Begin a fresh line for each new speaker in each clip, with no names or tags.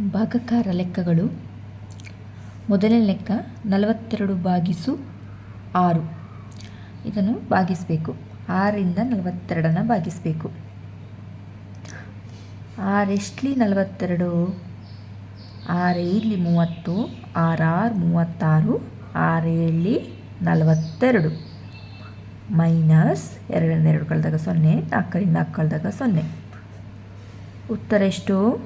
ಭಾಗಕಾರ ಲೆಕ್ಕಗಳು. ಮೊದಲನೇ ಲೆಕ್ಕ ನಲವತ್ತೆರಡು ಭಾಗಿಸು ಆರು. ಇದನ್ನು ಭಾಗಿಸಬೇಕು. ಆರಿಂದ ನಲವತ್ತೆರಡನ್ನು ಭಾಗಿಸಬೇಕು. ಆರೆಷ್ಟಲಿ ನಲವತ್ತೆರಡು? ಆರೈಲಿ ಮೂವತ್ತು ಆರಾರು ಮೂವತ್ತಾರು ಆರೇಳಿ ನಲವತ್ತೆರಡು. ಮೈನಸ್ ಎರಡರಿಂದ ಎರಡು ಕಳೆದಾಗ ಸೊನ್ನೆ, ನಾಲ್ಕರಿಂದ ನಾಲ್ಕು ಕಳೆದಾಗ ಸೊನ್ನೆ. ಉತ್ತರ ಎಷ್ಟು?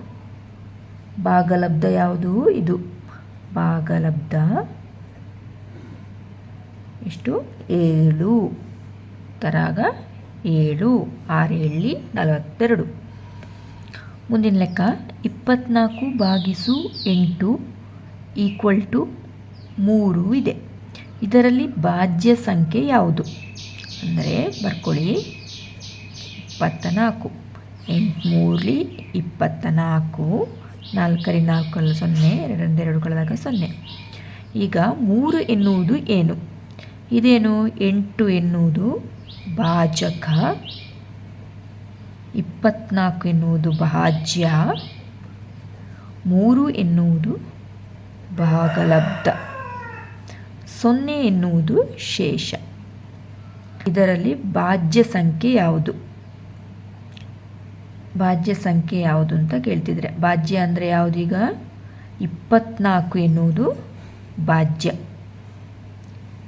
ಭಾಗಲಬ್ಧ ಯಾವುದು? ಇದು ಭಾಗಲಬ್ಧ. ಎಷ್ಟು? ಏಳು. ತರಾಗ ಏಳು. ಆರೇಳಿ, ನಲವತ್ತೆರಡು. ಮುಂದಿನ ಲೆಕ್ಕ, ಇಪ್ಪತ್ನಾಲ್ಕು ಭಾಗಿಸು ಎಂಟು ಈಕ್ವಲ್ ಟು ಮೂರು ಇದೆ. ಇದರಲ್ಲಿ ಭಾಜ್ಯ ಸಂಖ್ಯೆ ಯಾವುದು? ಅಂದರೆ ಬರ್ಕೊಳ್ಳಿ. ಇಪ್ಪತ್ತ ನಾಲ್ಕು ಎಂಟು ಮೂರಲಿ ಇಪ್ಪತ್ತ ನಾಲ್ಕು ನಾಲ್ಕರಿಂದ ನಾಲ್ಕು ಸೊನ್ನೆ, ಎರಡರಿಂದ ಎರಡು ಕಳೆದಾಗ ಸೊನ್ನೆ. ಈಗ ಮೂರು ಎನ್ನುವುದು ಏನು? ಇದೇನು? ಎಂಟು ಎನ್ನುವುದು ಭಾಜಕ, ಇಪ್ಪತ್ನಾಲ್ಕು ಎನ್ನುವುದು ಭಾಜ್ಯ, ಮೂರು ಎನ್ನುವುದು ಭಾಗಲಬ್ಧ, ಸೊನ್ನೆ ಎನ್ನುವುದು ಶೇಷ. ಇದರಲ್ಲಿ ಭಾಜ್ಯ ಸಂಖ್ಯೆ ಯಾವುದು? ಭಾಜ್ಯ ಸಂಖ್ಯೆ ಯಾವುದು ಅಂತ ಕೇಳ್ತಿದ್ರೆ ಭಾಜ್ಯ ಅಂದರೆ ಯಾವುದೀಗ ಇಪ್ಪತ್ನಾಲ್ಕು ಎನ್ನುವುದು ಭಾಜ್ಯ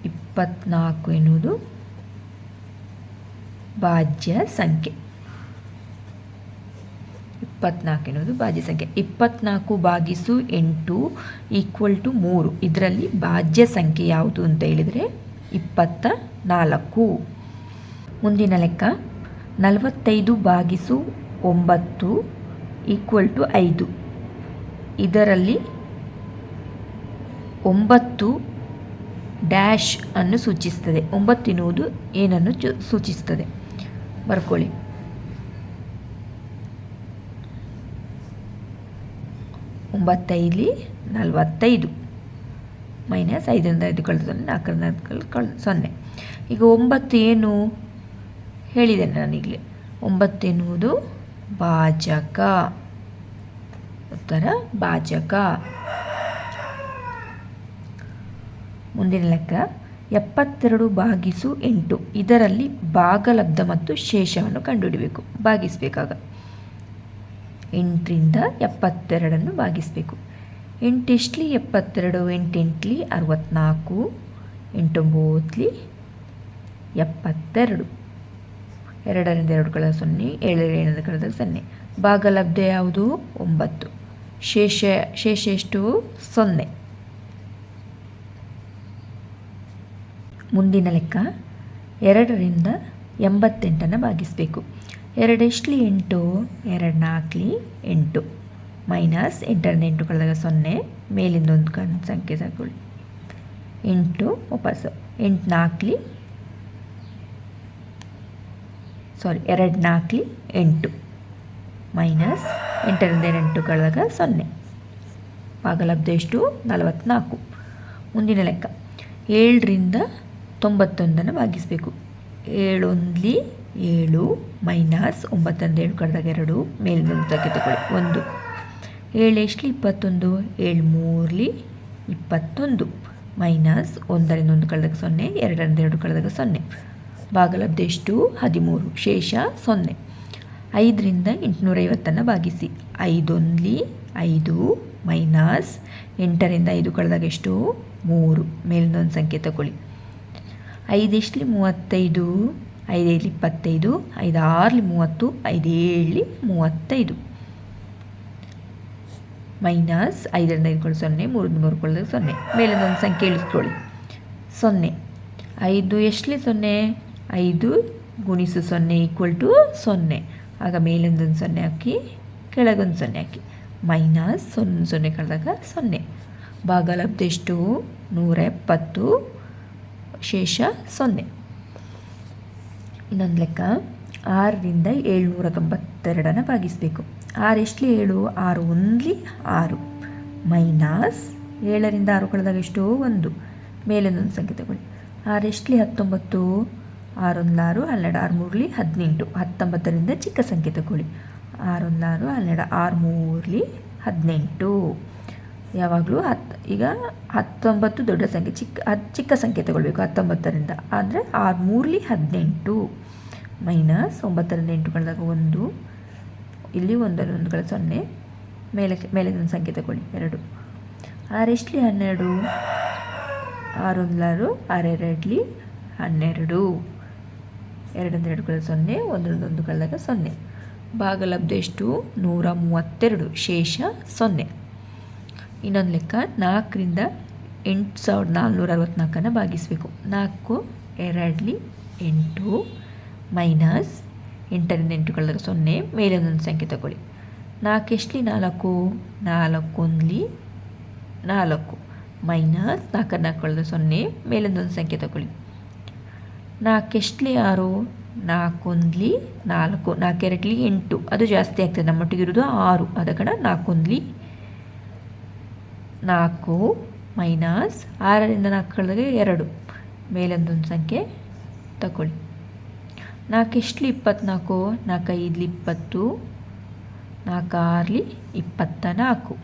ಇಪ್ಪತ್ನಾಲ್ಕು ಎನ್ನುವುದು ಭಾಜ್ಯ ಸಂಖ್ಯೆ. ಇಪ್ಪತ್ನಾಲ್ಕು ಎನ್ನುವುದು ಭಾಜ್ಯ ಸಂಖ್ಯೆ. ಇಪ್ಪತ್ನಾಲ್ಕು ಭಾಗಿಸು ಎಂಟು ಈಕ್ವಲ್ ಟು ಮೂರು. ಇದರಲ್ಲಿ ಭಾಜ್ಯ ಸಂಖ್ಯೆ ಯಾವುದು ಅಂತ ಹೇಳಿದರೆ ಇಪ್ಪತ್ತ ನಾಲ್ಕು ಮುಂದಿನ ಲೆಕ್ಕ, ನಲವತ್ತೈದು ಬಾಗಿಸು ಒಂಬತ್ತು ಈಕ್ವಲ್ ಟು ಐದು. ಇದರಲ್ಲಿ ಒಂಬತ್ತು ಡ್ಯಾಶ್ ಅನ್ನು ಸೂಚಿಸ್ತದೆ. ಒಂಬತ್ತು ಎನ್ನುವುದು ಏನನ್ನು ಸೂಚಿಸ್ತದೆ. ಬರ್ಕೊಳ್ಳಿ. ಒಂಬತ್ತೈಲಿ ನಲವತ್ತೈದು ಮೈನಸ್ ಐದರಿಂದ ಐದು ಕಳೆದ ನಾಲ್ಕರಿಂದ ನಾಲ್ಕು ಕಳ್ ಸೊನ್ನೆ. ಈಗ ಒಂಬತ್ತು ಏನು ಹೇಳಿದ್ದೇನೆ ನಾನೀಗಲೇ. ಒಂಬತ್ತು ಎನ್ನುವುದು ಭಾಜಕ. ಉತ್ತರ, ಭಾಜಕ. ಮುಂದಿನ ಲೆಕ್ಕ, ಎಪ್ಪತ್ತೆರಡು ಭಾಗಿಸು ಎಂಟು. ಇದರಲ್ಲಿ ಭಾಗಲಬ್ಧ ಮತ್ತು ಶೇಷವನ್ನು ಕಂಡುಹಿಡಿಬೇಕು. ಭಾಗಿಸಬೇಕಾಗ. ಎಂಟರಿಂದ ಎಪ್ಪತ್ತೆರಡನ್ನು ಭಾಗಿಸಬೇಕು. ಎಂಟೆಷ್ಟಲಿ, ಎಪ್ಪತ್ತೆರಡು, ಎಂಟೆಂಟ್ಲಿ ಅರವತ್ತ್ನಾಲ್ಕು ಎಂಟೊಂಬತ್ತಲಿ ಎಪ್ಪತ್ತೆರಡು. ಎರಡರಿಂದ ಎರಡು ಕಳೆದ ಸೊನ್ನೆ, ಏಳರಿಂದ ಕಳೆದ ಸೊನ್ನೆ. ಭಾಗಲಬ್ಧ ಯಾವುದು? ಒಂಬತ್ತು. ಶೇಷ ಶೇಷ ಎಷ್ಟು? ಸೊನ್ನೆ. ಮುಂದಿನ ಲೆಕ್ಕ. ಎರಡರಿಂದ ಎಂಬತ್ತೆಂಟನ್ನು ಭಾಗಿಸಬೇಕು. ಎರಡೆಷ್ಟಲಿ ಎಂಟು. ಎರಡು ನಾಲ್ಕಲಿ? ಎಂಟು. ಮೈನಸ್ ಎಂಟರಿಂದ ಎಂಟು ಕಳೆದಾಗ ಸೊನ್ನೆ, ಮೇಲಿಂದ ಒಂದು ಕಣ್ ಸಂಖ್ಯೆ ತಗೊಳ್ಳಿ. ಎಂಟು ವಾಪಸ್ಸು. ಎಂಟು ನಾಲ್ಕಲಿ? ಸಾರಿ ಎರಡು ನಾಲ್ಕಲಿ ಎಂಟು. ಮೈನಸ್ ಎಂಟರಿಂದ ಎಂಟು ಕಳೆದಾಗ ಸೊನ್ನೆ. ಭಾಗಲಬ್ಧ ಎಷ್ಟು? ನಲವತ್ತ್ನಾಲ್ಕು ಮುಂದಿನ ಲೆಕ್ಕ. ಏಳರಿಂದ ತೊಂಬತ್ತೊಂದನ್ನು ಭಾಗಿಸಬೇಕು. ಏಳೊಂದ್ಲಿ ಏಳು ಮೈನಸ್ ಒಂಬತ್ತೊಂದು ಏಳು ಕಳೆದಾಗ ಎರಡು ಮೇಲಿನ ತಕ್ಕೆ ತಗೊಳ್ಳಿ. ಒಂದು. ಏಳು ಎಷ್ಟು ಇಪ್ಪತ್ತೊಂದು. ಏಳು ಮೂರಲಿ? ಇಪ್ಪತ್ತೊಂದು. ಮೈನಸ್ ಒಂದರಿಂದ ಒಂದು ಕಳೆದಾಗ ಸೊನ್ನೆ, ಎರಡರಿಂದ ಎರಡು ಕಳೆದಾಗ ಸೊನ್ನೆ. ಭಾಗಲಬ್ಧ ಎಷ್ಟು? ಹದಿಮೂರು. ಶೇಷ ಸೊನ್ನೆ. ಐದರಿಂದ ಎಂಟುನೂರೈವತ್ತನ್ನು ಭಾಗಿಸಿ. ಐದೊಂದ್ಲಿ ಐದು ಮೈನಸ್ ಎಂಟರಿಂದ ಐದು ಕಳೆದಾಗ ಎಷ್ಟು? ಮೂರು. ಮೇಲಿನೊಂದು ಸಂಖ್ಯೆ ತಗೊಳ್ಳಿ. ಐದೆಷ್ಟಲಿ ಮೂವತ್ತೈದು? ಐದೈದಲಿ ಇಪ್ಪತ್ತೈದು? ಐದಾರಲಿ ಮೂವತ್ತು? ಐದೇಳಲಿ ಮೂವತ್ತೈದು. ಮೈನಸ್ ಐದರಿಂದ ಐದುಗಳು ಸೊನ್ನೆ ಮೂರಿಂದ ಮೂರು ಕೊಳ್ಳದಾಗ ಸೊನ್ನೆ. ಮೇಲಿನೊಂದು ಸಂಖ್ಯೆ ಇಳಿಸ್ಕೊಳ್ಳಿ. ಸೊನ್ನೆ. ಐದು ಎಷ್ಟಲಿ ಸೊನ್ನೆ? ಐದು ಗುಣಿಸು ಸೊನ್ನೆ ಈಕ್ವಲ್ ಟು ಸೊನ್ನೆ. ಆಗ ಮೇಲಿಂದೊಂದು ಸೊನ್ನೆ ಹಾಕಿ, ಕೆಳಗೊಂದು ಸೊನ್ನೆ ಹಾಕಿ. ಮೈನಸ್ ಸೊನ್ನೆ ಸೊನ್ನೆ ಕಳೆದಾಗ ಸೊನ್ನೆ. ಭಾಗಲಬ್ಧ ಎಷ್ಟು? ನೂರ ಎಪ್ಪತ್ತು ಶೇಷ ಸೊನ್ನೆ. ಇನ್ನೊಂದು ಲೆಕ್ಕ. ಆರರಿಂದ ಏಳ್ನೂರ ತೊಂಬತ್ತೆರಡನ್ನು ಭಾಗಿಸಬೇಕು. ಆರು ಎಷ್ಟು ಏಳು? ಆರು ಒಂದ್ಲಿ ಆರು. ಮೈನಸ್ ಏಳರಿಂದ ಆರು ಕಳೆದಾಗ ಎಷ್ಟು? ಒಂದು. ಮೇಲಿಂದೊಂದು ಸಂಖ್ಯೆ ತಗೊಳ್ಳಿ. ಆರು ಎಷ್ಟಲಿ ಹತ್ತೊಂಬತ್ತು? ಆರೊಂದು ಆರು ಹನ್ನೆರಡು ಆರು ಮೂರಲಿ ಹದಿನೆಂಟು, ಹತ್ತೊಂಬತ್ತರಿಂದ ಚಿಕ್ಕ ಸಂಖ್ಯೆ ತಗೊಳ್ಳಿ ಆರೊಂದು ಆರು ಹನ್ನೆರಡು ಆರು ಮೂರಲಿ ಹದಿನೆಂಟು. ಯಾವಾಗಲೂ ಹತ್ತು ಈಗ ಹತ್ತೊಂಬತ್ತು ದೊಡ್ಡ ಸಂಖ್ಯೆ ಚಿಕ್ಕ ಹತ್ತು ಚಿಕ್ಕ ಸಂಖ್ಯೆ ತಗೊಳ್ಬೇಕು ಹತ್ತೊಂಬತ್ತರಿಂದ. ಅಂದರೆ ಆರು ಮೂರಲಿ ಹದಿನೆಂಟು. ಮೈನಸ್ ಒಂಬತ್ತರಿಂದ ಎಂಟು ಕಳೆದಾಗ ಒಂದು. ಇಲ್ಲಿ ಒಂದರಲ್ಲಿ ಒಂದು ಕಳೆ ಸೊನ್ನೆ. ಮೇಲೆ ಮೇಲಿನ ಸಂಖ್ಯೆ ತಗೊಳ್ಳಿ ಎರಡು. ಆರೆಷ್ಟಲಿ ಹನ್ನೆರಡು. ಆರೊಂದಲಾರು ಆರೆರಡ್ಲಿ ಹನ್ನೆರಡು. ಎರಡೊಂದು ಎರಡು ಕಳೆದ ಸೊನ್ನೆ ಒಂದರೊಂದೊಂದು ಕಳೆದಾಗ ಸೊನ್ನೆ. ಭಾಗಲಬ್ಧ ಎಷ್ಟು? ನೂರ ಮೂವತ್ತೆರಡು. ಶೇಷ ಸೊನ್ನೆ. ಇನ್ನೊಂದು ಲೆಕ್ಕ, ನಾಲ್ಕರಿಂದ ಎಂಟು ಸಾವಿರದ ನಾಲ್ನೂರ ಅರವತ್ತ್ನಾಲ್ಕನ್ನು ಭಾಗಿಸಬೇಕು. ನಾಲ್ಕು, ಎರಡಲಿ ಎಂಟು, ಮೈನಸ್ ಎಂಟರಿಂದ ಎಂಟು ಕಳೆದಾಗ ಸೊನ್ನೆ ಮೇಲೊಂದೊಂದು ಸಂಖ್ಯೆ ತಗೊಳ್ಳಿ. ನಾಲ್ಕು ಎಷ್ಟಲಿ? ನಾಲ್ಕು. ನಾಲ್ಕೊಂದ್ಲಿ ನಾಲ್ಕು. ಮೈನಸ್ ನಾಲ್ಕರ ನಾಲ್ಕು ಕಳೆದ ಸೊನ್ನೆ ಮೇಲೊಂದೊಂದು ಸಂಖ್ಯೆ ತಗೊಳ್ಳಿ. ನಾಲ್ಕು ಎಷ್ಟಲಿ ಆರು ನಾಲ್ಕೊಂದ್ಲಿ ನಾಲ್ಕು ನಾಲ್ಕೆರಡ್ಲಿ ಎಂಟು. ಅದು ಜಾಸ್ತಿ ಆಗ್ತದೆ ನಮ್ಮೊಟ್ಟಿಗೆ ಇರೋದು ಆರು. ಅದ ಕಣ ನಾಲ್ಕೊಂದ್ಲಿ ನಾಲ್ಕು ಮೈನಸ್ ಆರರಿಂದ ನಾಲ್ಕು ಕಳೆದಾಗ ಎರಡು. ಮೇಲೊಂದೊಂದು ಸಂಖ್ಯೆ ತಗೊಳ್ಳಿ. ನಾಲ್ಕೆಷ್ಟ್ಲಿ ಇಪ್ಪತ್ತ್ನಾಲ್ಕು ನಾಲ್ಕು ಐದ್ಲಿ ಇಪ್ಪತ್ತು ನಾಲ್ಕು ಆರ್ಲಿ ಇಪ್ಪತ್ತ ನಾಲ್ಕು.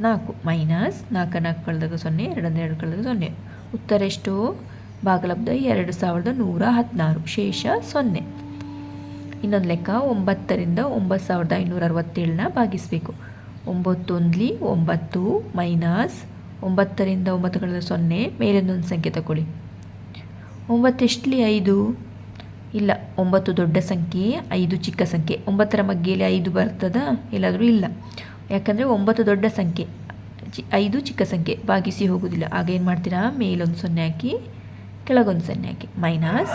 ನಾಲ್ಕು ಮೈನಸ್ ನಾಲ್ಕು ನಾಲ್ಕು ಕಳೆದಾಗ ಸೊನ್ನೆ ಎರಡೊಂದು ಎರಡು ಕಳೆದಾಗ ಸೊನ್ನೆ. ಉತ್ತರ ಎಷ್ಟು? ಭಾಗಲಬ್ಧ ಎರಡು ಸಾವಿರದ ನೂರ ಹದಿನಾರು. ಶೇಷ ಸೊನ್ನೆ. ಇನ್ನೊಂದು ಲೆಕ್ಕ, ಒಂಬತ್ತರಿಂದ ಒಂಬತ್ತು ಸಾವಿರದ ಐನೂರ ಅರವತ್ತೇಳನ್ನ ಭಾಗಿಸಬೇಕು. ಒಂಬತ್ತೊಂದ್ಲಿ ಒಂಬತ್ತು ಮೈನಸ್ ಒಂಬತ್ತರಿಂದ ಒಂಬತ್ತು ಕಳೆದ ಸೊನ್ನೆ ಮೇಲೊಂದೊಂದು ಸಂಖ್ಯೆ ತಗೊಳ್ಳಿ. ಒಂಬತ್ತೆಷ್ಟಲಿ ಐದು? ಇಲ್ಲ, ಒಂಬತ್ತು ದೊಡ್ಡ ಸಂಖ್ಯೆ, ಐದು ಚಿಕ್ಕ ಸಂಖ್ಯೆ. ಒಂಬತ್ತರ ಮಗ್ಗೆಯಲ್ಲಿ ಐದು ಬರ್ತದ? ಎಲ್ಲಾದರೂ ಇಲ್ಲ. ಯಾಕಂದರೆ ಒಂಬತ್ತು ದೊಡ್ಡ ಸಂಖ್ಯೆ ಚಿ ಐದು ಚಿಕ್ಕ ಸಂಖ್ಯೆ. ಭಾಗಿಸಿ ಹೋಗೋದಿಲ್ಲ. ಆಗ ಏನು ಮಾಡ್ತೀರಾ? ಮೇಲೊಂದು ಸೊನ್ನೆ ಹಾಕಿ ಕೆಳಗೊಂದು ಸೊನ್ನೆ ಹಾಕಿ ಮೈನಸ್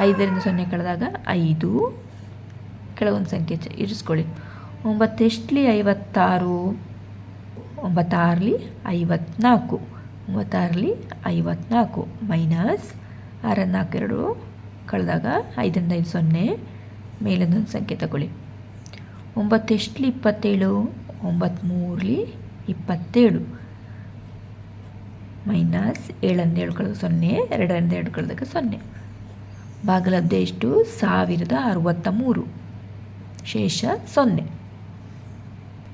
ಐದರಿಂದ ಸೊನ್ನೆ ಕಳೆದಾಗ ಐದು. ಕೆಳಗೊಂದು ಸಂಖ್ಯೆ ಇರಿಸ್ಕೊಳ್ಳಿ. ಒಂಬತ್ತೆಷ್ಟಲಿ ಐವತ್ತಾರು, ಒಂಬತ್ತಾರಲಿ ಐವತ್ನಾಲ್ಕು ಒಂಬತ್ತಾರಲಿ ಐವತ್ನಾಲ್ಕು. ಮೈನಸ್ ಆರನ್ನು ನಾಲ್ಕೆರಡು ಕಳೆದಾಗ ಐದರಿಂದ ಐದು ಸೊನ್ನೆ. ಮೇಲೊಂದೊಂದು ಸಂಖ್ಯೆ ತಗೊಳ್ಳಿ. ಒಂಬತ್ತೆಷ್ಟಲಿ ಇಪ್ಪತ್ತೇಳು, ಒಂಬತ್ತ್ಮೂರಲಿ ಇಪ್ಪತ್ತೇಳು. ಮೈನಸ್ ಏಳರಿಂದ ಏಳು ಕಳೆದ ಸೊನ್ನೆ, ಎರಡರಿಂದ ಎರಡು ಕಳೆದಕ್ಕೆ ಸೊನ್ನೆ. ಬಾಗಲಬ್ಧ ಎಷ್ಟು? ಸಾವಿರದ ಅರುವತ್ತ ಮೂರು. ಶೇಷ ಸೊನ್ನೆ.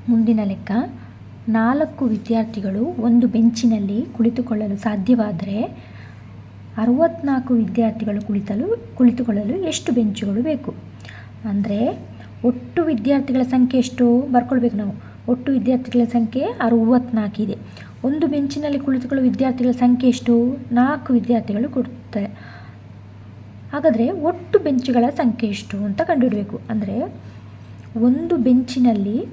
ಮುಂದಿನ ಲೆಕ್ಕ. ನಾಲ್ಕು ವಿದ್ಯಾರ್ಥಿಗಳು ಒಂದು ಬೆಂಚಿನಲ್ಲಿ ಕುಳಿತುಕೊಳ್ಳಲು ಸಾಧ್ಯವಾದರೆ ಅರವತ್ನಾಲ್ಕು ವಿದ್ಯಾರ್ಥಿಗಳು ಕುಳಿತಲು, ಕುಳಿತುಕೊಳ್ಳಲು ಎಷ್ಟು ಬೆಂಚುಗಳು ಬೇಕು? ಅಂದರೆ ಒಟ್ಟು ವಿದ್ಯಾರ್ಥಿಗಳ ಸಂಖ್ಯೆ ಎಷ್ಟು? ಬರ್ಕೊಳ್ಬೇಕು ನಾವು. ಒಟ್ಟು ವಿದ್ಯಾರ್ಥಿಗಳ ಸಂಖ್ಯೆ ಅರವತ್ನಾಲ್ಕಿದೆ. ಒಂದು ಬೆಂಚಿನಲ್ಲಿ ಕುಳಿತುಕೊಳ್ಳುವ ವಿದ್ಯಾರ್ಥಿಗಳ ಸಂಖ್ಯೆ ಎಷ್ಟು? ನಾಲ್ಕು ವಿದ್ಯಾರ್ಥಿಗಳು ಕೊಡ್ತಾರೆ ಹಾಗಾದರೆ ಒಟ್ಟು ಬೆಂಚುಗಳ ಸಂಖ್ಯೆ ಎಷ್ಟು ಅಂತ ಕಂಡುಹಿಡಬೇಕು. ಅಂದರೆ ಒಂದು ಬೆಂಚಿನಲ್ಲಿ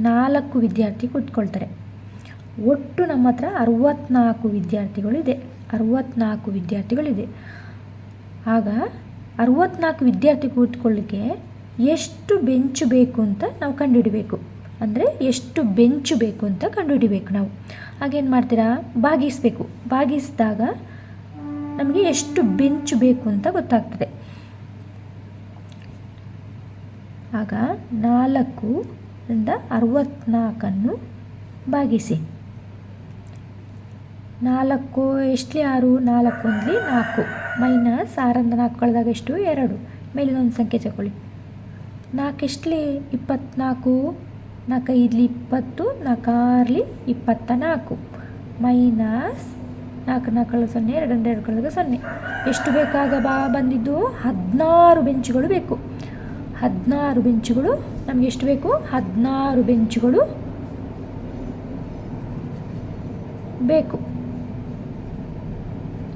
ನಾಲ್ಕು ವಿದ್ಯಾರ್ಥಿ ಕೂತ್ಕೊಳ್ತಾರೆ. ಒಟ್ಟು ನಮ್ಮ ಹತ್ರ ಅರುವತ್ನಾಲ್ಕು ವಿದ್ಯಾರ್ಥಿಗಳಿದೆ. ಅರವತ್ನಾಲ್ಕು ವಿದ್ಯಾರ್ಥಿಗಳಿದೆ. ಆಗ ಅರವತ್ನಾಲ್ಕು ವಿದ್ಯಾರ್ಥಿ ಕೂತ್ಕೊಳ್ಳಿಕ್ಕೆ ಎಷ್ಟು ಬೆಂಚು ಬೇಕು ಅಂತ ನಾವು ಕಂಡುಹಿಡಬೇಕು. ಅಂದರೆ ಎಷ್ಟು ಬೆಂಚು ಬೇಕು ಅಂತ ಕಂಡುಹಿಡಿಬೇಕು ನಾವು. ಹಾಗೇನು ಮಾಡ್ತೀರಾ? ಭಾಗಿಸಬೇಕು ಭಾಗಿಸಿದಾಗ ನಮಗೆ ಎಷ್ಟು ಬೆಂಚು ಬೇಕು ಅಂತ ಗೊತ್ತಾಗ್ತದೆ. ಆಗ ನಾಲ್ಕು ಇಂದ ಅರವತ್ನಾಲ್ಕನ್ನು ಭಾಗಿಸಿ ನಾಲ್ಕು ಎಷ್ಟಲಿ? ಆರು, ನಾಲ್ಕು ಒಂದ್ಲಿ ನಾಲ್ಕು. ಮೈನಸ್ ಆರಿಂದ ನಾಲ್ಕು, ಕಳೆದಾಗ ಎಷ್ಟು? ಎರಡು. ಮೇಲಿನ ಒಂದು ಸಂಖ್ಯೆ ತಗೊಳ್ಳಿ. ನಾಲ್ಕು ಎಷ್ಟಲಿ? ಇಪ್ಪತ್ತ್ನಾಲ್ಕು ನಾಲ್ಕು ಐದ್ಲಿ ಇಪ್ಪತ್ತು, ನಾಲ್ಕು ಆರ್ಲಿ ಇಪ್ಪತ್ತ ನಾಲ್ಕು ಮೈನಸ್ ನಾಲ್ಕು ನಾಲ್ಕು ಸೊನ್ನೆ ಎರಡರಿಂದ ಎರಡು ಕಳೆದಾಗ ಸೊನ್ನೆ. ಎಷ್ಟು ಬೇಕಾಗ ಬಾ ಬಂದಿದ್ದು? ಹದಿನಾರು ಬೆಂಚುಗಳು ಬೇಕು. ಹದಿನಾರು ಬೆಂಚುಗಳು, ನಮಗೆ ಎಷ್ಟು ಬೇಕು? ಹದಿನಾರು ಬೆಂಚುಗಳು ಬೇಕು.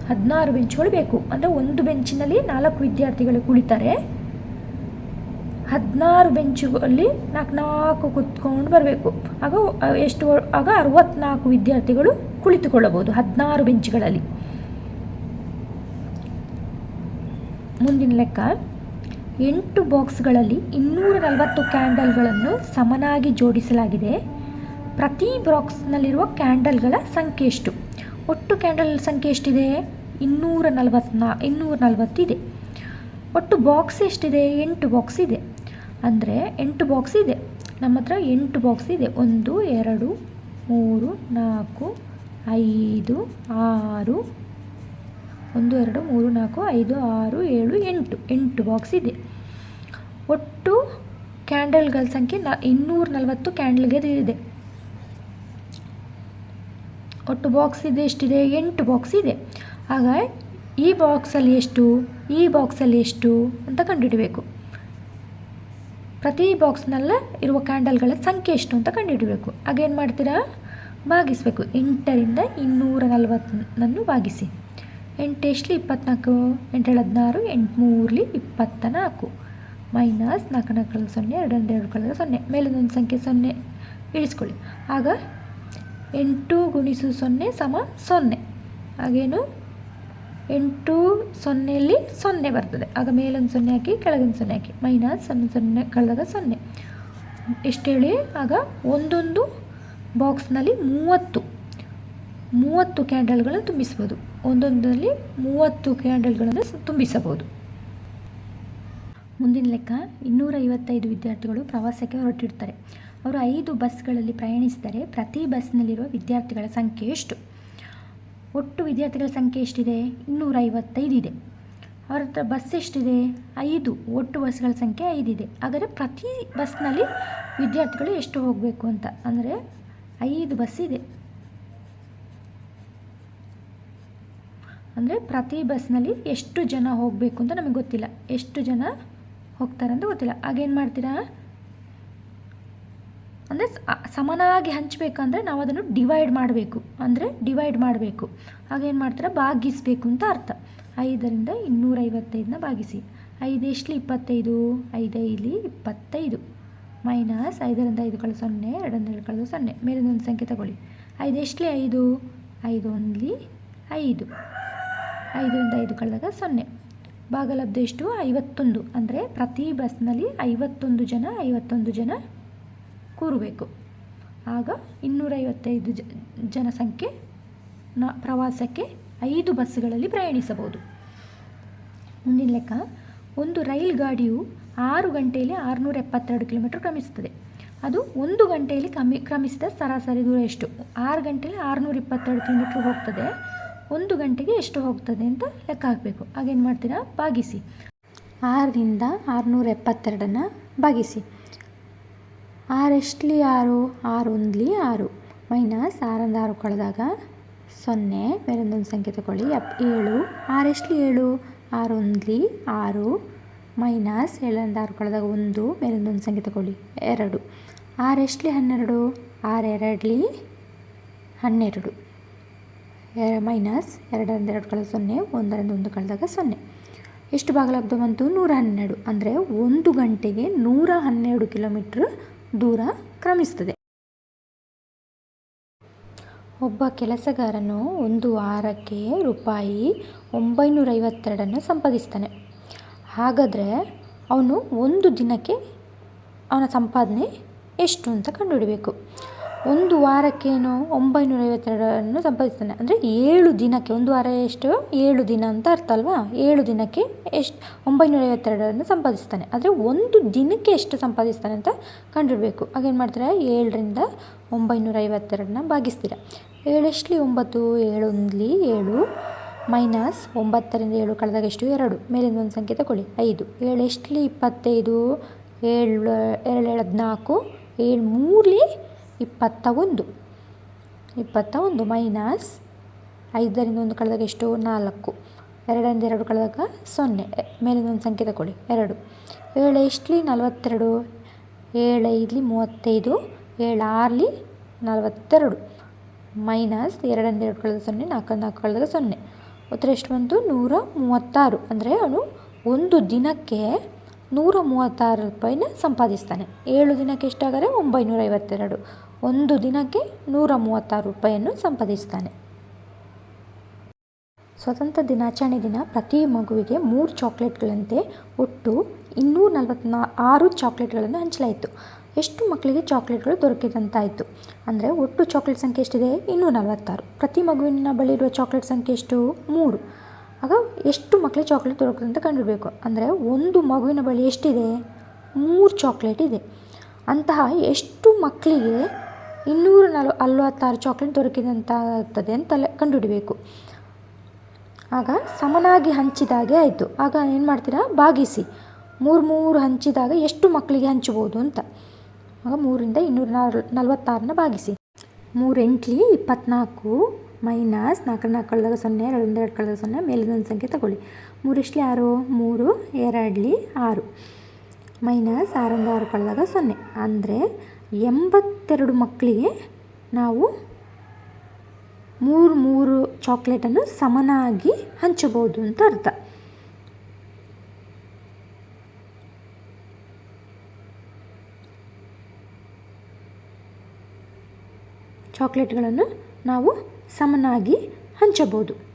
ಹದಿನಾರು ಬೆಂಚುಗಳು ಬೇಕು. ಅಂದರೆ ಒಂದು ಬೆಂಚಿನಲ್ಲಿ ನಾಲ್ಕು ವಿದ್ಯಾರ್ಥಿಗಳು ಕುಳಿತಾರೆ. ಹದಿನಾರು ಬೆಂಚುಗಳಲ್ಲಿ ನಾಲ್ಕು ನಾಲ್ಕು ಕುತ್ಕೊಂಡು ಬರಬೇಕು. ಆಗ ಎಷ್ಟು ಆಗ ಅರವತ್ನಾಲ್ಕು ವಿದ್ಯಾರ್ಥಿಗಳು ಕುಳಿತುಕೊಳ್ಳಬಹುದು ಹದಿನಾರು ಬೆಂಚುಗಳಲ್ಲಿ. ಮುಂದಿನ ಲೆಕ್ಕ, ಎಂಟು ಬಾಕ್ಸ್ಗಳಲ್ಲಿ ಇನ್ನೂರ ನಲವತ್ತು ಕ್ಯಾಂಡಲ್ಗಳನ್ನು ಸಮನಾಗಿ ಜೋಡಿಸಲಾಗಿದೆ. ಪ್ರತಿ ಬಾಕ್ಸ್ನಲ್ಲಿರುವ ಕ್ಯಾಂಡಲ್ಗಳ ಸಂಖ್ಯೆ ಎಷ್ಟು? ಒಟ್ಟು ಕ್ಯಾಂಡಲ್ ಸಂಖ್ಯೆ ಎಷ್ಟಿದೆ? ಇನ್ನೂರ ನಲವತ್ನಾ, ಇನ್ನೂರ ನಲವತ್ತಿದೆ ಒಟ್ಟು ಬಾಕ್ಸ್ ಎಷ್ಟಿದೆ? ಎಂಟು ಬಾಕ್ಸ್ ಇದೆ. ಅಂದರೆ ಎಂಟು ಬಾಕ್ಸ್ ಇದೆ. ನಮ್ಮ ಹತ್ರ ಎಂಟು ಬಾಕ್ಸ್ ಇದೆ. ಒಂದು, ಎರಡು, ಮೂರು, ನಾಲ್ಕು, ಐದು, ಆರು, ಒಂದು, ಎರಡು, ಮೂರು, ನಾಲ್ಕು, ಐದು, ಆರು, ಏಳು, ಎಂಟು. ಎಂಟು ಬಾಕ್ಸ್ ಇದೆ. ಒಟ್ಟು ಕ್ಯಾಂಡಲ್ಗಳ ಸಂಖ್ಯೆ ನ ಇನ್ನೂರ ನಲವತ್ತು ಕ್ಯಾಂಡಲ್ಗೆ ಇದೆ. ಒಟ್ಟು ಬಾಕ್ಸ್ ಇದೆ, ಎಷ್ಟಿದೆ? ಎಂಟು ಬಾಕ್ಸ್ ಇದೆ. ಆಗ ಈ ಬಾಕ್ಸಲ್ಲಿ ಎಷ್ಟು? ಈ ಬಾಕ್ಸಲ್ಲಿ ಎಷ್ಟು? ಅಂತ ಕಂಡುಹಿಡಬೇಕು ಪ್ರತಿ ಬಾಕ್ಸ್ನಲ್ಲ ಇರುವ ಕ್ಯಾಂಡಲ್ಗಳ ಸಂಖ್ಯೆ ಎಷ್ಟು ಅಂತ ಕಂಡುಹಿಡಬೇಕು. ಏನು ಮಾಡ್ತೀರಾ? ಭಾಗಿಸಬೇಕು. ಎಂಟರಿಂದ ಇನ್ನೂರ ನಲ್ವತ್ತನ್ನು ಭಾಗಿಸಿ. ಎಂಟು ಎಷ್ಟಲಿ ಇಪ್ಪತ್ನಾಲ್ಕು ಎಂಟೇಳು ಹದಿನಾರು, ಎಂಟು ಮೂರಲಿ ಇಪ್ಪತ್ತ ನಾಲ್ಕು ಮೈನಸ್ ನಾಲ್ಕು ನಾಲ್ಕು ಸೊನ್ನೆ ಎರಡು ಎರಡು ಕಳೆದ ಸೊನ್ನೆ. ಮೇಲಿನೊಂದು ಸಂಖ್ಯೆ ಸೊನ್ನೆ. ಇಳಿಸ್ಕೊಳ್ಳಿ. ಆಗ ಎಂಟು ಗುಣಿಸು ಸೊನ್ನೆ ಸಮ ಸೊನ್ನೆ. ಹಾಗೇನು? ಎಂಟು ಸೊನ್ನೆಯಲ್ಲಿ ಸೊನ್ನೆ ಬರ್ತದೆ. ಆಗ ಮೇಲೊಂದು ಸೊನ್ನೆ ಹಾಕಿ, ಕೆಳಗೊಂದು ಸೊನ್ನೆ ಹಾಕಿ. ಮೈನಸ್ ಸೊನ್ನೆ ಸೊನ್ನೆ ಕಳೆದಾಗ ಸೊನ್ನೆ. ಎಷ್ಟು ಹೇಳಿ? ಆಗ ಒಂದೊಂದು ಬಾಕ್ಸ್ನಲ್ಲಿ ಮೂವತ್ತು. ಮೂವತ್ತು ಕ್ಯಾಂಡಲ್ಗಳನ್ನು ತುಂಬಿಸ್ಬೋದು. ಒಂದೊಂದರಲ್ಲಿ ಮೂವತ್ತು ಕ್ಯಾಂಡಲ್ಗಳನ್ನು ತುಂಬಿಸಬಹುದು. ಮುಂದಿನ ಲೆಕ್ಕ ಇನ್ನೂರ ಐವತ್ತೈದು ವಿದ್ಯಾರ್ಥಿಗಳು ಪ್ರವಾಸಕ್ಕೆ ಹೊರಟಿರ್ತಾರೆ ಅವರು ಐದು ಬಸ್ಗಳಲ್ಲಿ ಪ್ರಯಾಣಿಸಿದರೆ ಪ್ರತಿ ಬಸ್ನಲ್ಲಿರುವ ವಿದ್ಯಾರ್ಥಿಗಳ ಸಂಖ್ಯೆ ಎಷ್ಟು? ಒಟ್ಟು ವಿದ್ಯಾರ್ಥಿಗಳ ಸಂಖ್ಯೆ ಎಷ್ಟಿದೆ? ಇನ್ನೂರ ಇದೆ. ಅವರ ಹತ್ರ ಬಸ್ ಎಷ್ಟಿದೆ? ಐದು. ಒಟ್ಟು ಬಸ್ಗಳ ಸಂಖ್ಯೆ ಐದಿದೆ ಹಾಗಾದರೆ ಪ್ರತಿ ಬಸ್ನಲ್ಲಿ ವಿದ್ಯಾರ್ಥಿಗಳು ಎಷ್ಟು ಹೋಗಬೇಕು ಅಂತ? ಅಂದರೆ ಐದು ಬಸ್ ಇದೆ. ಅಂದರೆ ಪ್ರತಿ ಬಸ್ನಲ್ಲಿ ಎಷ್ಟು ಜನ ಹೋಗಬೇಕು ಅಂತ ನಮಗೆ ಗೊತ್ತಿಲ್ಲ. ಎಷ್ಟು ಜನ ಹೋಗ್ತಾರೆ ಅಂತ ಗೊತ್ತಿಲ್ಲ. ಆಗೇನು ಮಾಡ್ತೀರಾ? ಅಂದರೆ ಸಮನಾಗಿ ಹಂಚಬೇಕಂದ್ರೆ ನಾವು ಅದನ್ನು ಡಿವೈಡ್ ಮಾಡಬೇಕು. ಅಂದರೆ ಡಿವೈಡ್ ಮಾಡಬೇಕು. ಆಗೇನು ಮಾಡ್ತಾರೆ? ಭಾಗಿಸಬೇಕು ಅಂತ ಅರ್ಥ. ಐದರಿಂದ ಇನ್ನೂರೈವತ್ತೈದನ್ನ ಭಾಗಿಸಿ. ಐದು ಎಷ್ಟು ಇಪ್ಪತ್ತೈದು. ಐದೈಲಿ? ಇಪ್ಪತ್ತೈದು. ಮೈನಸ್ ಐದರಿಂದ ಐದು ಕಳೆದು ಸೊನ್ನೆ, ಎರಡರಿಂದ ಎರಡು ಕಳೆದು ಸೊನ್ನೆ. ಮೇಲಿನೊಂದು ಸಂಖ್ಯೆ ತಗೊಳ್ಳಿ. ಐದು ಎಷ್ಟಲಿ? ಐದು. ಐದು ಒಂದ್ಲಿ? ಐದು. ಐದರಿಂದ ಐದು ಕಳೆದಾಗ ಸೊನ್ನೆ. ಭಾಗಲಬ್ಧ ಎಷ್ಟು? ಐವತ್ತೊಂದು. ಅಂದರೆ ಪ್ರತಿ ಬಸ್ನಲ್ಲಿ ಐವತ್ತೊಂದು ಜನ ಐವತ್ತೊಂದು ಜನ ಕೂರಬೇಕು. ಆಗ ಇನ್ನೂರೈವತ್ತೈದು ಜ, ಜನಸಂಖ್ಯೆ ನ, ಪ್ರವಾಸಕ್ಕೆ ಐದು ಬಸ್ಸುಗಳಲ್ಲಿ ಪ್ರಯಾಣಿಸಬಹುದು. ಮುಂದಿನ ಲೆಕ್ಕ, ಒಂದು ರೈಲ್ ಗಾಡಿಯು ಆರು ಗಂಟೆಯಲ್ಲಿ ಆರುನೂರ ಎಪ್ಪತ್ತೆರಡು ಕಿಲೋಮೀಟರ್ ಕ್ರಮಿಸುತ್ತದೆ. ಅದು ಒಂದು ಗಂಟೆಯಲ್ಲಿ ಕಮ್ಮಿ, ಕ್ರಮಿಸಿದ ಸರಾಸರಿ ದೂರ ಎಷ್ಟು? ಆರು ಗಂಟೆಯಲ್ಲಿ ಆರುನೂರ ಇಪ್ಪತ್ತೆರಡು ಕಿಲೋಮೀಟ್ರ್ ಹೋಗ್ತದೆ. ಒಂದು ಗಂಟೆಗೆ ಎಷ್ಟು ಹೋಗ್ತದೆ ಅಂತ ಲೆಕ್ಕ ಹಾಕಬೇಕು. ಆಗೇನು ಮಾಡ್ತೀರಾ? ಭಾಗಿಸಿ. ಆರರಿಂದ ಆರುನೂರ ಎಪ್ಪತ್ತೆರಡನ್ನು ಭಾಗಿಸಿ. ಆರು ಎಷ್ಟಲಿ ಆರು ಆರು ಒಂದ್ಲಿ ಆರು. ಮೈನಸ್ ಆರಿಂದ ಆರು ಕಳೆದಾಗ ಸೊನ್ನೆ. ಬೇರೊಂದೊಂದು ಸಂಖ್ಯೆ ತಗೊಳ್ಳಿ. ಎಪ್ ಏಳು. ಆರು ಎಷ್ಟಲಿ ಏಳು ಆರು ಒಂದ್ಲಿ ಆರು. ಮೈನಸ್ ಏಳರಿಂದ ಆರು ಕಳೆದಾಗ ಒಂದು. ಬೇರೊಂದೊಂದು ಸಂಖ್ಯೆ ತಗೊಳ್ಳಿ. ಎರಡು. ಆರು ಎಷ್ಟಲಿ ಹನ್ನೆರಡು ಆರು ಎರಡ್ಲಿ ಹನ್ನೆರಡು ಮೈನಸ್ ಎರಡರಿಂದ ಎರಡು ಕಳೆದ ಸೊನ್ನೆ, ಒಂದರಿಂದ ಒಂದು ಕಳೆದಾಗ ಸೊನ್ನೆ. ಎಷ್ಟು ಭಾಗಲಬ್ಧ ಬಂತು? ನೂರ ಹನ್ನೆರಡು. ಅಂದರೆ ಒಂದು ಗಂಟೆಗೆ ನೂರ ಹನ್ನೆರಡು ಕಿಲೋಮೀಟ್ರ್ ದೂರ ಕ್ರಮಿಸ್ತದೆ. ಒಬ್ಬ ಕೆಲಸಗಾರನು ಒಂದು ವಾರಕ್ಕೆ ರೂಪಾಯಿ ಒಂಬೈನೂರ ಐವತ್ತೆರಡನ್ನು ಸಂಪಾದಿಸ್ತಾನೆ. ಹಾಗಾದರೆ ಅವನು ಒಂದು ದಿನಕ್ಕೆ ಅವನ ಸಂಪಾದನೆ ಎಷ್ಟು ಅಂತ ಕಂಡುಹಿಡಬೇಕು? ಒಂದು ವಾರಕ್ಕೇನು ಒಂಬೈನೂರ ಐವತ್ತೆರಡನ್ನು ಸಂಪಾದಿಸ್ತಾನೆ. ಅಂದರೆ ಏಳು ದಿನಕ್ಕೆ, ಒಂದು ವಾರ ಎಷ್ಟು? ಏಳು ದಿನ ಅಂತ ಅರ್ಥ ಅಲ್ವಾ? ಏಳು ದಿನಕ್ಕೆ ಎಷ್ಟು? ಒಂಬೈನೂರ ಐವತ್ತೆರಡನ್ನು ಸಂಪಾದಿಸ್ತಾನೆ. ಆದರೆ ಒಂದು ದಿನಕ್ಕೆ ಎಷ್ಟು ಸಂಪಾದಿಸ್ತಾನೆ ಅಂತ ಕಂಡುಹಿಡಬೇಕು ಹಾಗೇನು ಮಾಡ್ತಾರೆ? ಏಳರಿಂದ ಒಂಬೈನೂರ ಐವತ್ತೆರಡನ್ನ ಭಾಗಿಸ್ತೀರ ಏಳೆಷ್ಟ್ಲಿ ಒಂಬತ್ತು, ಏಳು ಒಂದ್ಲಿ ಏಳು, ಮೈನಸ್ ಒಂಬತ್ತರಿಂದ ಏಳು ಕಳೆದಾಗ ಎಷ್ಟು? ಎರಡು. ಮೇಲಿಂದ ಒಂದು ಸಂಖ್ಯೆ ತಗೊಳ್ಳಿ. ಐದು. ಏಳು ಎಷ್ಟಲಿ? ಇಪ್ಪತ್ತೈದು, ಏಳು, ಎರಡು, ಹದಿನಾಲ್ಕು, ಏಳು ಮೂರಲಿ ಇಪ್ಪತ್ತ ಒಂದು. ಇಪ್ಪತ್ತ ಒಂದು ಮೈನಸ್ ಐದರಿಂದ ಒಂದು ಕಳೆದಾಗ ಎಷ್ಟು? ನಾಲ್ಕು. ಎರಡರಿಂದ ಎರಡು ಕಳೆದಾಗ ಸೊನ್ನೆ. ಮೇಲಿನ ಒಂದು ಸಂಖ್ಯೆ ತಗೊಳ್ಳಿ ಎರಡು. ಏಳು ಎಷ್ಟಲಿ? ನಲವತ್ತೆರಡು. ಏಳು ಐದಲಿ? ಮೂವತ್ತೈದು. ಏಳು ಆರಲಿ? ನಲವತ್ತೆರಡು. ಮೈನಸ್ ಎರಡರಿಂದ ಎರಡು ಕಳೆದ ಸೊನ್ನೆ ನಾಲ್ಕು ನಾಲ್ಕು ಕಳೆದಾಗ ಸೊನ್ನೆ. ಉತ್ತರ ಎಷ್ಟು ಬಂತು? ನೂರ ಮೂವತ್ತಾರು. ಅಂದರೆ ಅವನು ಒಂದು ದಿನಕ್ಕೆ ನೂರ ಮೂವತ್ತಾರು ರೂಪಾಯಿನ ಸಂಪಾದಿಸ್ತಾನೆ. ಏಳು ದಿನಕ್ಕೆ ಎಷ್ಟಾದರೆ ಒಂಬೈನೂರ ಐವತ್ತೆರಡು ಒಂದು ದಿನಕ್ಕೆ ನೂರ ಮೂವತ್ತಾರು ರೂಪಾಯಿಯನ್ನು ಸಂಪಾದಿಸ್ತಾನೆ. ಸ್ವತಂತ್ರ ದಿನಾಚರಣೆ ದಿನ ಪ್ರತಿ ಮಗುವಿಗೆ ಮೂರು ಚಾಕ್ಲೇಟ್ಗಳಂತೆ ಒಟ್ಟು ಇನ್ನೂರ ನಲವತ್ನಾ ಆರು ಚಾಕ್ಲೇಟ್ಗಳನ್ನು ಹಂಚಲಾಯಿತು. ಎಷ್ಟು ಮಕ್ಕಳಿಗೆ ಚಾಕ್ಲೇಟ್ಗಳು ದೊರಕಿದಂತಾಯಿತು? ಅಂದರೆ ಒಟ್ಟು ಚಾಕ್ಲೇಟ್ ಸಂಖ್ಯೆ ಎಷ್ಟಿದೆ? ಇನ್ನೂರ ನಲವತ್ತಾರು ಪ್ರತಿ ಮಗುವಿನ ಬಳಿ ಇರುವ ಚಾಕ್ಲೇಟ್ ಸಂಖ್ಯೆ ಎಷ್ಟು? ಮೂರು. ಆಗ ಎಷ್ಟು ಮಕ್ಕಳಿಗೆ ಚಾಕ್ಲೇಟ್ ದೊರಕುತ್ತೆ ಅಂತ ಕಂಡುಹಿಡಬೇಕು ಅಂದರೆ ಒಂದು ಮಗುವಿನ ಬಳಿ ಎಷ್ಟಿದೆ? ಮೂರು ಚಾಕ್ಲೇಟ್ ಇದೆ. ಅಂತಹ ಎಷ್ಟು ಮಕ್ಕಳಿಗೆ ಇನ್ನೂರ ನಲ್ ನಲವತ್ತಾರು ಚಾಕ್ಲೇಟ್ ದೊರಕಿದಂತಾಗ್ತದೆ ಅಂತ ಕಂಡುಹಿಡಿಬೇಕು ಕಂಡುಹಿಡಬೇಕು. ಆಗ ಸಮನಾಗಿ ಹಂಚಿದಾಗೆ ಆಯಿತು. ಆಗ ಏನು ಮಾಡ್ತೀರಾ? ಭಾಗಿಸಿ ಮೂರು ಮೂರು ಹಂಚಿದಾಗ ಎಷ್ಟು ಮಕ್ಕಳಿಗೆ ಹಂಚಬೋದು ಅಂತ. ಆಗ ಮೂರಿಂದ ಇನ್ನೂರ ನಲ್ವತ್ತಾರನ್ನ ಭಾಗಿಸಿ ಮೂರು ಎಂಟ್ಲಿ ಇಪ್ಪತ್ನಾಲ್ಕು ಮೈನಸ್ ನಾಲ್ಕು ನಾಲ್ಕು ಕಳೆದಾಗ ಸೊನ್ನೆ, ಎರಡರಿಂದ ಎರಡು ಕಳೆದಾಗ ಸೊನ್ನೆ ಮೇಲಿನ ಸಂಖ್ಯೆ ತಗೊಳ್ಳಿ. ಮೂರು ಎಷ್ಟಲಿ? ಆರು, ಮೂರು, ಎರಡಲಿ ಆರು. ಮೈನಸ್ ಆರಿಂದ ಆರು ಕಳೆದಾಗ ಸೊನ್ನೆ. ಅಂದರೆ ಎಂಬತ್ತೆರಡು ಮಕ್ಕಳಿಗೆ ನಾವು ಮೂರು ಮೂರು ಚಾಕ್ಲೇಟನ್ನು ಸಮನಾಗಿ ಹಂಚಬಹುದು ಅಂತ ಅರ್ಥ. ಚಾಕ್ಲೇಟ್ಗಳನ್ನು ನಾವು ಸಮನಾಗಿ ಹಂಚಬಹುದು.